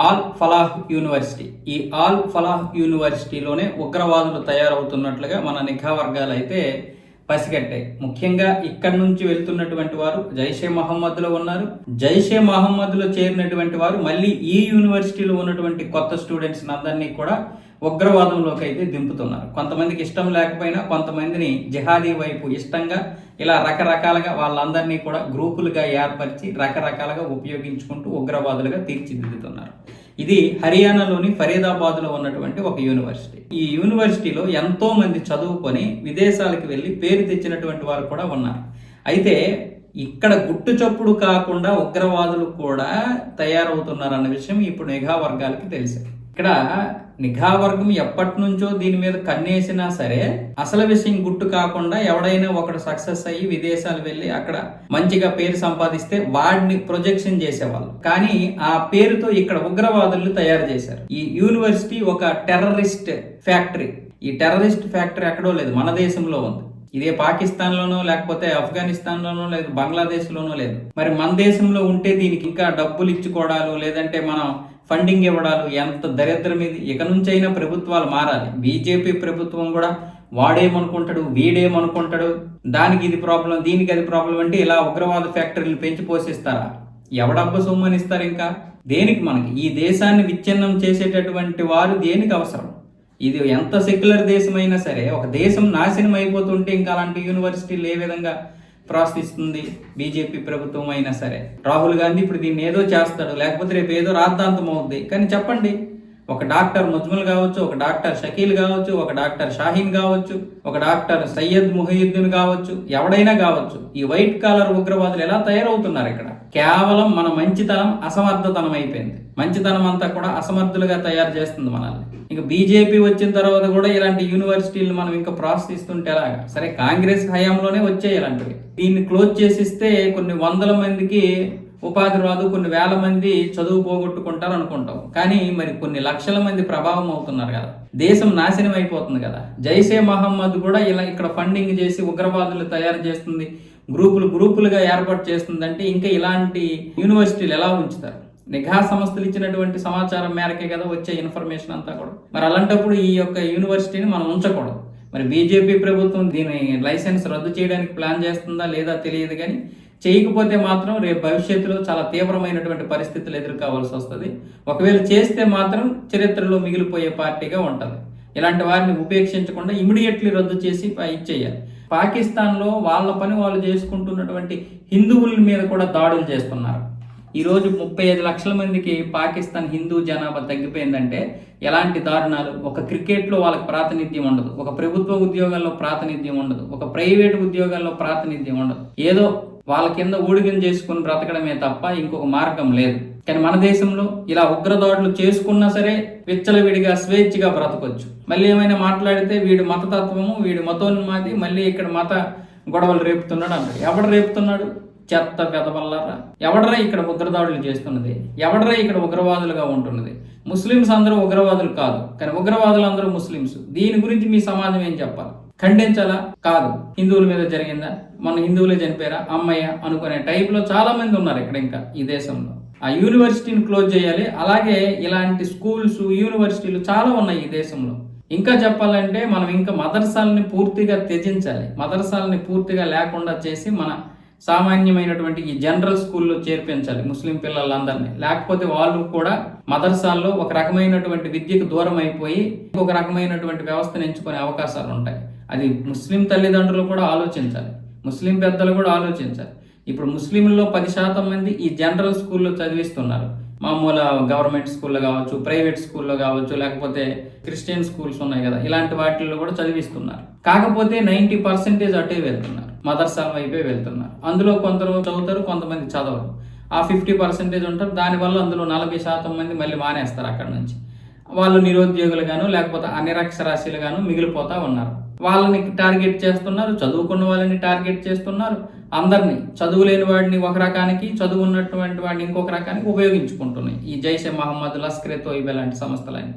All Falah university. ఈ ఆల్ ఫలాహ్ యూనివర్సిటీలోనే ఉగ్రవాదులు తయారవుతున్నట్లుగా మన నిఘా వర్గాలు అయితే పసిగట్టాయి. ముఖ్యంగా ఇక్కడి నుంచి వెళ్తున్నటువంటి వారు జైషే మహమ్మద్లో ఉన్నారు. జైషే మహమ్మద్లో చేరినటువంటి వారు మళ్ళీ ఈ యూనివర్సిటీలో ఉన్నటువంటి కొత్త స్టూడెంట్స్ అందరినీ కూడా ఉగ్రవాదంలోకి అయితే దింపుతున్నారు. కొంతమందికి ఇష్టం లేకపోయినా కొంతమందిని జిహాదీ వైపు ఇష్టంగా ఇలా రకరకాలుగా వాళ్ళందరినీ కూడా గ్రూపులుగా ఏర్పరిచి రకరకాలుగా ఉపయోగించుకుంటూ ఉగ్రవాదులుగా తీర్చిదిద్దుతున్నారు. ఇది హర్యానాలోని ఫరీదాబాద్లో ఉన్నటువంటి ఒక యూనివర్సిటీ. ఈ యూనివర్సిటీలో ఎంతో మంది చదువుకొని విదేశాలకు వెళ్ళి పేరు తెచ్చినటువంటి వారు కూడా ఉన్నారు. అయితే ఇక్కడ గుట్టు చప్పుడు కాకుండా ఉగ్రవాదులు కూడా తయారవుతున్నారన్న విషయం ఇప్పుడు నిఘా వర్గాలకి తెలిసింది. ఇక్కడ నిఘా వర్గం ఎప్పటి నుంచో దీని మీద కన్నేసినా సరే అసలు విషయం గుట్టు కాకుండా ఎవడైనా ఒకడు సక్సెస్ అయ్యి విదేశాలు వెళ్ళి అక్కడ మంచిగా పేరు సంపాదిస్తే వాడిని ప్రొజెక్షన్ చేసేవాళ్ళు. కానీ ఆ పేరుతో ఇక్కడ ఉగ్రవాదులు తయారు చేశారు. ఈ యూనివర్సిటీ ఒక టెర్రరిస్ట్ ఫ్యాక్టరీ. ఈ టెర్రరిస్ట్ ఫ్యాక్టరీ ఎక్కడో లేదు మన దేశంలో ఉంది. ఇదే పాకిస్తాన్లోనో లేకపోతే ఆఫ్ఘనిస్తాన్లోనో లేదు బంగ్లాదేశ్లోనో లేదు. మరి మన దేశంలో ఉంటే దీనికి ఇంకా డబ్బులు ఇచ్చుకోవడాలు లేదంటే మనం ఫండింగ్ ఇవ్వడాలు ఎంత దరిద్రం ఇది. ఇక నుంచైనా ప్రభుత్వాలు మారాలి. బీజేపీ ప్రభుత్వం కూడా వాడేమనుకుంటాడు వీడేమనుకుంటాడు దానికి ఇది ప్రాబ్లం దీనికి అది ప్రాబ్లం అంటే ఇలా ఉగ్రవాద ఫ్యాక్టరీలు పెంచి పోషిస్తారా ఎవడబ్బ సొమ్మని ఇస్తారు ఇంకా? దేనికి మనకి? ఈ దేశాన్ని విచ్ఛిన్నం చేసేటటువంటి వారు దేనికి అవసరం? ఇది ఎంత సెక్యులర్ దేశమైనా సరే ఒక దేశం నాశనం అయిపోతుంటే ఇంకా అలాంటి యూనివర్సిటీలు ఏ విధంగా ప్రశ్నిస్తుంది బీజేపీ ప్రభుత్వం అయినా సరే. రాహుల్ గాంధీ ఇప్పుడు దీన్ని ఏదో చేస్తాడు లేకపోతే రేపు ఏదో రాద్ధాంతం అవుద్ది. కానీ చెప్పండి ఒక డాక్టర్ ముజ్మల్ కావచ్చు ఒక డాక్టర్ షకీల్ కావచ్చు ఒక డాక్టర్ షాహీన్ కావచ్చు ఒక డాక్టర్ సయ్యద్ ముహీద్దీన్ కావచ్చు ఎవడైనా కావచ్చు ఈ వైట్ కాలర్ ఉగ్రవాదులు ఎలా తయారవుతున్నారు ఇక్కడ? కేవలం మన మంచితనం అసమర్థతనం అయిపోయింది. మంచితనం అంతా కూడా అసమర్థులుగా తయారు చేస్తుంది మనల్ని. ఇంకా బీజేపీ వచ్చిన తర్వాత కూడా ఇలాంటి యూనివర్సిటీలు మనం ఇంకా ప్రోత్సహిస్తుంటే ఎలాగా? సరే కాంగ్రెస్ హయాంలోనే వచ్చాయి ఇలాంటివి దీన్ని క్లోజ్ చేసిస్తే కొన్ని వందల మందికి ఉపాధి రాదు కొన్ని వేల మంది చదువు పోగొట్టుకుంటారు అనుకుంటాం. కానీ మరి కొన్ని లక్షల మంది ప్రభావం అవుతున్నారు కదా. దేశం నాశనం అయిపోతుంది కదా. జైసే మహమ్మద్ కూడా ఇలా ఇక్కడ ఫండింగ్ చేసి ఉగ్రవాదులు తయారు చేస్తుంది గ్రూపులు గ్రూపులుగా ఏర్పాటు చేస్తుందంటే ఇంకా ఇలాంటి యూనివర్సిటీలు ఎలా ఉంచుతారు? నిఘా సంస్థలు ఇచ్చినటువంటి సమాచారం మేరకే కదా వచ్చే ఇన్ఫర్మేషన్ అంతా కూడా. మరి అలాంటప్పుడు ఈ యొక్క యూనివర్సిటీని మనం ఉంచకూడదు. మరి బీజేపీ ప్రభుత్వం దీని లైసెన్స్ రద్దు చేయడానికి ప్లాన్ చేస్తుందా లేదా తెలియదు కానీ చేయకపోతే మాత్రం రేపు భవిష్యత్తులో చాలా తీవ్రమైనటువంటి పరిస్థితులు ఎదుర్కోవాల్సి వస్తుంది. ఒకవేళ చేస్తే మాత్రం చరిత్రలో మిగిలిపోయే పార్టీగా ఉంటుంది. ఇలాంటి వారిని ఉపేక్షించకుండా ఇమీడియట్లీ రద్దు చేసి ఇచ్చేయాలి పాకిస్తాన్లో వాళ్ళ పని వాళ్ళు చేసుకుంటున్నటువంటి హిందువుల మీద కూడా దాడులు చేస్తున్నారు. ఈరోజు ముప్పై ఐదు లక్షల మందికి పాకిస్తాన్ హిందూ జనాభా తగ్గిపోయిందంటే ఎలాంటి దారుణాలు? ఒక క్రికెట్లో వాళ్ళకి ప్రాతినిధ్యం ఉండదు. ఒక ప్రభుత్వ ఉద్యోగాల్లో ప్రాతినిధ్యం ఉండదు. ఒక ప్రైవేట్ ఉద్యోగాల్లో ప్రాతినిధ్యం ఉండదు. ఏదో వాళ్ళ కింద ఊడిగం చేసుకుని బ్రతకడమే తప్ప ఇంకొక మార్గం లేదు. కానీ మన దేశంలో ఇలా ఉగ్రదాడులు చేసుకున్నా సరే విచ్చలవిడిగా స్వేచ్ఛగా బ్రతకొచ్చు. మళ్ళీ ఏమైనా మాట్లాడితే వీడు మతతత్వము వీడు మతోన్మాది మళ్ళీ ఇక్కడ మత గొడవలు రేపుతున్నాడు అన్నాడు ఎవడు రేపుతున్నాడు? చెత్త పెదవల్లారా ఎవడరా ఇక్కడ ఉగ్రదాడులు చేస్తున్నది? ఎవడరా ఇక్కడ ఉగ్రవాదులుగా ఉంటున్నది? ముస్లిమ్స్ అందరూ ఉగ్రవాదులు కాదు కానీ ఉగ్రవాదులు అందరూ ముస్లిమ్స్. దీని గురించి మీ సమాజం ఏం చెప్పాలి? ఖండించాలా? కాదు. హిందువుల మీద జరిగిందా? మన హిందువులే చనిపోయారా? అమ్మయ్య అనుకునే టైప్లో చాలా మంది ఉన్నారు ఇక్కడ ఇంకా ఈ దేశంలో. ఆ యూనివర్సిటీని క్లోజ్ చేయాలి. అలాగే ఇలాంటి స్కూల్స్ యూనివర్సిటీలు చాలా ఉన్నాయి ఈ దేశంలో. ఇంకా చెప్పాలంటే మనం ఇంకా మదర్సాలని పూర్తిగా త్యజించాలి. మదర్సాలని పూర్తిగా లేకుండా చేసి మన సామాన్యమైనటువంటి ఈ జనరల్ స్కూల్లో చేర్పించాలి ముస్లిం పిల్లలందరినీ. లేకపోతే వాళ్ళు కూడా మదర్సాల్లో ఒక రకమైనటువంటి విద్యకు దూరం అయిపోయి ఒక రకమైనటువంటి వ్యవస్థను ఎంచుకునే అవకాశాలు ఉంటాయి అది ముస్లిం తల్లిదండ్రులు కూడా ఆలోచించాలి. ముస్లిం పెద్దలు కూడా ఆలోచించాలి. ఇప్పుడు ముస్లింల్లో పది శాతం మంది ఈ జనరల్ స్కూల్లో చదివిస్తున్నారు. మామూలు గవర్నమెంట్ స్కూల్లో కావచ్చు ప్రైవేట్ స్కూల్లో కావచ్చు లేకపోతే క్రిస్టియన్ స్కూల్స్ ఉన్నాయి కదా ఇలాంటి వాటిల్లో కూడా చదివిస్తున్నారు. కాకపోతే నైంటీ పర్సెంటేజ్ అటే వెళ్తున్నారు. మదర్సాల వైపే వెళ్తున్నారు. అందులో కొందరు చదువుతారు కొంతమంది చదవరు. ఆ ఫిఫ్టీ పర్సెంటేజ్ ఉంటారు. దానివల్ల అందులో నలభై శాతం మంది మళ్ళీ మానేస్తారు అక్కడ నుంచి. వాళ్ళు నిరుద్యోగులుగాను లేకపోతే అనిరక్షరాస్యులుగాను మిగిలిపోతూ ఉన్నారు. వాళ్ళని టార్గెట్ చేస్తున్నారు చదువుకున్న వాళ్ళని టార్గెట్ చేస్తున్నారు. అందరినీ చదువు లేని వాడిని ఒక రకానికి చదువు ఉన్నటువంటి వాడిని ఇంకొక రకానికి ఉపయోగించుకుంటున్నాయి. ఈ జైషే మహమ్మద్ లస్కరే తోయిబే లాంటి సంస్థలన్నీ.